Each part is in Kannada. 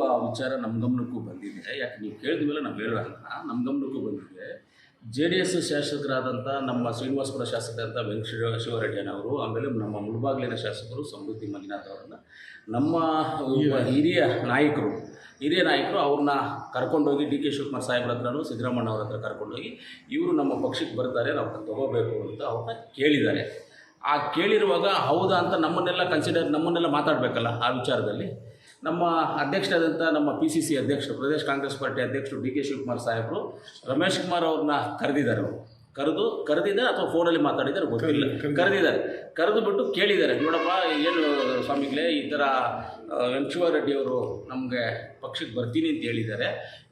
ಆ ವಿಚಾರ ನಮ್ಮ ಗಮನಕ್ಕೂ ಬಂದಿದೆ. ಯಾಕೆ ನೀವು ಕೇಳಿದ ಮೇಲೆ ನಾವು ಹೇಳೋಲ್ಲ ನಮ್ಮ ಗಮನಕ್ಕೂ ಬಂದಿದೆ. ಜೆ ಡಿ ಎಸ್ ಶಾಸಕರಾದಂಥ ನಮ್ಮ ಶ್ರೀನಿವಾಸಪುರ ಶಾಸಕರಾದಂಥ ವೆಂಕಟ ಶಿವರೆಡ್ಡಿಯನವರು ಆಮೇಲೆ ನಮ್ಮ ಮುಳುಬಾಗಿಲಿನ ಶಾಸಕರು ಸಮೃದ್ಧಿ ಮಂಜುನಾಥ್ ಅವರನ್ನು. ನಮ್ಮ ಹಿರಿಯ ನಾಯಕರು ಹಿರಿಯ ನಾಯಕರು ಅವ್ರನ್ನ ಕರ್ಕೊಂಡೋಗಿ ಡಿ ಕೆ ಶಿವಕುಮಾರ್ ಸಾಹೇಬ್ರ ಹತ್ರನೂ ಸಿದ್ದರಾಮಣ್ಣ ಅವ್ರ ಹತ್ರ ಕರ್ಕೊಂಡೋಗಿ ಇವರು ನಮ್ಮ ಪಕ್ಷಕ್ಕೆ ಬರ್ತಾರೆ ನಾವು ತಗೋಬೇಕು ಅಂತ ಅವ್ರನ್ನ ಕೇಳಿದ್ದಾರೆ. ಆ ಕೇಳಿರುವಾಗ ಹೌದಾ ಅಂತ ನಮ್ಮನ್ನೆಲ್ಲ ಕನ್ಸಿಡರ್ ನಮ್ಮನ್ನೆಲ್ಲ ಮಾತಾಡಬೇಕಲ್ಲ ಆ ವಿಚಾರದಲ್ಲಿ. ನಮ್ಮ ಅಧ್ಯಕ್ಷರಾದಂಥ ನಮ್ಮ ಪಿ ಸಿ ಸಿ ಅಧ್ಯಕ್ಷರು, ಪ್ರದೇಶ್ ಕಾಂಗ್ರೆಸ್ ಪಾರ್ಟಿ ಅಧ್ಯಕ್ಷರು ಡಿ ಕೆ ಶಿವಕುಮಾರ್ ಸಾಹೇಬರು, ರಮೇಶ್ ಕುಮಾರ್ ಅವ್ರನ್ನ ಕರೆದಿದ್ದಾರೆ ಅವರು. ಕರೆದು ಕರೆದಿದ್ದಾರೆ ಅಥವಾ ಫೋನಲ್ಲಿ ಮಾತಾಡಿದ್ದಾರೆ ಗೊತ್ತಿಲ್ಲ. ಕರೆದಿದ್ದಾರೆ ಕರೆದು ಬಿಟ್ಟು ಕೇಳಿದ್ದಾರೆ. ನೋಡಪ್ಪ ಏನು ಸ್ವಾಮಿಗಳೇ ಈ ಥರ ರೆಡ್ಡಿ ಅವರು ನಮಗೆ ಪಕ್ಷಕ್ಕೆ ಬರ್ತೀನಿ ಅಂತ ಹೇಳಿದ್ದಾರೆ.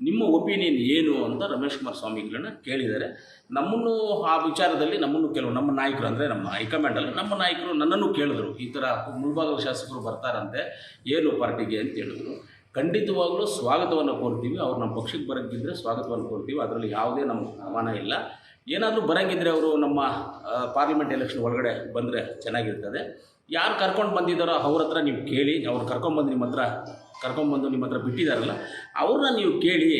ನಿಮ್ಮ ಒಪಿನಿಯನ್ ಏನು ಅಂತ ರಮೇಶ್ ಕುಮಾರ್ ಸ್ವಾಮಿಗಳನ್ನ ಕೇಳಿದ್ದಾರೆ. ನಮ್ಮನ್ನು ಆ ವಿಚಾರದಲ್ಲಿ ನಮ್ಮನ್ನು ಕೆಲವು ನಮ್ಮ ನಾಯಕರು ಅಂದರೆ ನಮ್ಮ ಹೈಕಮಾಂಡಲ್ಲಿ ನಮ್ಮ ನಾಯಕರು ನನ್ನನ್ನು ಕೇಳಿದ್ರು. ಈ ಥರ ಮುಳ್ಬಾಗಲ ಶಾಸಕರು ಬರ್ತಾರಂತೆ ಏನು ಪಾರ್ಟಿಗೆ ಅಂತ ಹೇಳಿದ್ರು. ಖಂಡಿತವಾಗಲೂ ಸ್ವಾಗತವನ್ನು ಕೋರ್ತೀವಿ. ಅವ್ರು ನಮ್ಮ ಪಕ್ಷಕ್ಕೆ ಬರೋಕ್ಕಿದ್ರೆ ಸ್ವಾಗತವನ್ನು ಕೋರ್ತೀವಿ. ಅದರಲ್ಲಿ ಯಾವುದೇ ನಮ್ಮ ಅವಮಾನ ಇಲ್ಲ. ಏನಾದರೂ ಬರೋಂಗಿದ್ರೆ ಅವರು ನಮ್ಮ ಪಾರ್ಲಿಮೆಂಟ್ ಎಲೆಕ್ಷನ್ ಒಳಗಡೆ ಬಂದರೆ ಚೆನ್ನಾಗಿರ್ತದೆ. ಯಾರು ಕರ್ಕೊಂಡು ಬಂದಿದ್ದಾರೋ ಅವ್ರ ಹತ್ರ ನೀವು ಕೇಳಿ, ಅವ್ರು ಕರ್ಕೊಂಬಂದು ನಿಮ್ಮ ಹತ್ರ ಕರ್ಕೊಂಬಂದು ನಿಮ್ಮ ಹತ್ರ ಬಿಟ್ಟಿದ್ದಾರಲ್ಲ ಅವ್ರನ್ನ ನೀವು ಕೇಳಿ,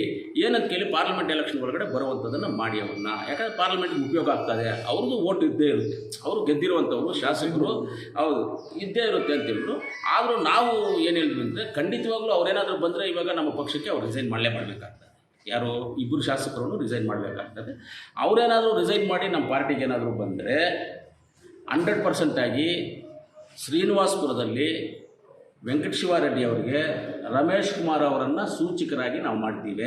ಏನಂತ ಕೇಳಿ ಪಾರ್ಲಿಮೆಂಟ್ ಎಲೆಕ್ಷನ್ ಒಳಗಡೆ ಬರುವಂಥದ್ದನ್ನು ಮಾಡಿ ಅವ್ರನ್ನ. ಯಾಕಂದರೆ ಪಾರ್ಲಿಮೆಂಟ್ಗೆ ಉಪಯೋಗ ಆಗ್ತದೆ. ಅವ್ರದ್ದು ಓಟ್ ಇದ್ದೇ ಇರುತ್ತೆ. ಅವರು ಗೆದ್ದಿರುವಂಥವ್ರು, ಶಾಸಕರು, ಹೌದು, ಇದ್ದೇ ಇರುತ್ತೆ ಅಂತ ಹೇಳಿದ್ರು ಆದರೂ ನಾವು ಏನು ಹೇಳಿದ್ವಿ ಅಂದರೆ ಖಂಡಿತವಾಗ್ಲೂ ಅವ್ರೇನಾದರೂ ಬಂದರೆ ಇವಾಗ ನಮ್ಮ ಪಕ್ಷಕ್ಕೆ ಅವ್ರು ರಿಸೈನ್ ಮಾಡಲೇ ಮಾಡಬೇಕಾಗ್ತದೆ. ಯಾರು ಇಬ್ಬರು ಶಾಸಕರನ್ನು ರಿಸೈನ್ ಮಾಡಬೇಕಾಗ್ತದೆ. ಅವರೇನಾದರೂ ರಿಸೈನ್ ಮಾಡಿ ನಮ್ಮ ಪಾರ್ಟಿಗೆ ಏನಾದರೂ ಬಂದರೆ ಹಂಡ್ರೆಡ್ ಪರ್ಸೆಂಟಾಗಿ ಶ್ರೀನಿವಾಸ್ಪುರದಲ್ಲಿ ವೆಂಕಟ ಶಿವಾರೆಡ್ಡಿ ಅವರಿಗೆ ರಮೇಶ್ ಕುಮಾರ್ ಅವರನ್ನು ಸೂಚಕರಾಗಿ ನಾವು ಮಾಡ್ತೀವಿ.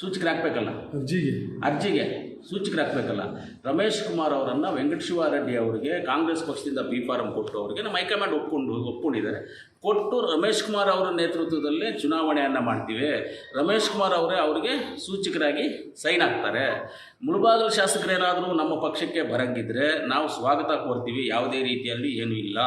ಸೂಚಕರಾಗಬೇಕಲ್ಲ? ಅರ್ಜಿಗೆ. ಅರ್ಜಿಗೆ. ಸೂಚಕರಾಗಬೇಕಲ್ಲ. ರಮೇಶ್ ಕುಮಾರ್ ಅವರನ್ನು ವೆಂಕಟ ಶಿವಾರೆಡ್ಡಿ ಅವರಿಗೆ ಕಾಂಗ್ರೆಸ್ ಪಕ್ಷದಿಂದ ಬಿ ಫಾರಂ ಕೊಟ್ಟು ಅವರಿಗೆ ನಮ್ಮ ಹೈಕಮಾಂಡ್ ಒಪ್ಕೊಂಡು, ಒಪ್ಕೊಂಡಿದ್ದಾರೆ. ಕೊಟ್ಟು ರಮೇಶ್ ಕುಮಾರ್ ಅವರ ನೇತೃತ್ವದಲ್ಲಿ ಚುನಾವಣೆಯನ್ನು ಮಾಡ್ತೀವಿ. ರಮೇಶ್ ಕುಮಾರ್ ಅವರೇ ಅವರಿಗೆ ಸೂಚಕರಾಗಿ ಸೈನ್ ಆಗ್ತಾರೆ. ಮುಳುಬಾಗಲು ಶಾಸಕರೇನಾದರೂ ನಮ್ಮ ಪಕ್ಷಕ್ಕೆ ಬರಂಗಿದ್ರೆ ನಾವು ಸ್ವಾಗತ ಕೋರ್ತೀವಿ, ಯಾವುದೇ ರೀತಿಯಲ್ಲಿ ಏನೂ ಇಲ್ಲ.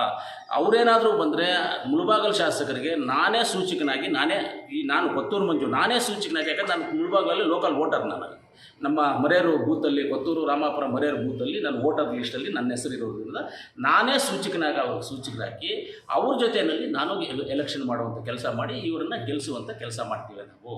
ಅವರೇನಾದರೂ ಬಂದರೆ ಮುಳುಬಾಗಲು ಶಾಸಕರಿಗೆ ನಾನೇ ಸೂಚಕನಾಗಿ, ನಾನೇ ಈ ನಾನು ಕೊತ್ತೂರು ಮಂಜು, ನಾನೇ ಸೂಚಕನಾಗಿ, ಯಾಕಂದ್ರೆ ನಾನು ಮುಳುಬಾಗಲಲ್ಲಿ ಲೋಕಲ್ ವೋಟರ್ ನಾನು. ನಮ್ಮ ಮರೆಯರು ಬೂತಲ್ಲಿ, ಕೊತ್ತೂರು ರಾಮಾಪುರ ಮರೆಯರು ಬೂತಲ್ಲಿ ನನ್ನ ವೋಟರ್ ಲಿಸ್ಟಲ್ಲಿ ನನ್ನ ಹೆಸರು ಇರೋದ್ರಿಂದ ನಾನೇ ಸೂಚಕನಾಗಿ ಅವ್ರಿಗೆ ಸೂಚಕರಾಗಿ ಅವ್ರ ಜೊತೆಯಲ್ಲಿ ನಾನು ಎಲೆಕ್ಷನ್ ಮಾಡುವಂಥ ಕೆಲಸ ಮಾಡಿ, ಇವರನ್ನು ಗೆಲ್ಲಿಸುವಂಥ ಕೆಲಸ ಮಾಡ್ತೀವಿ ನಾವು.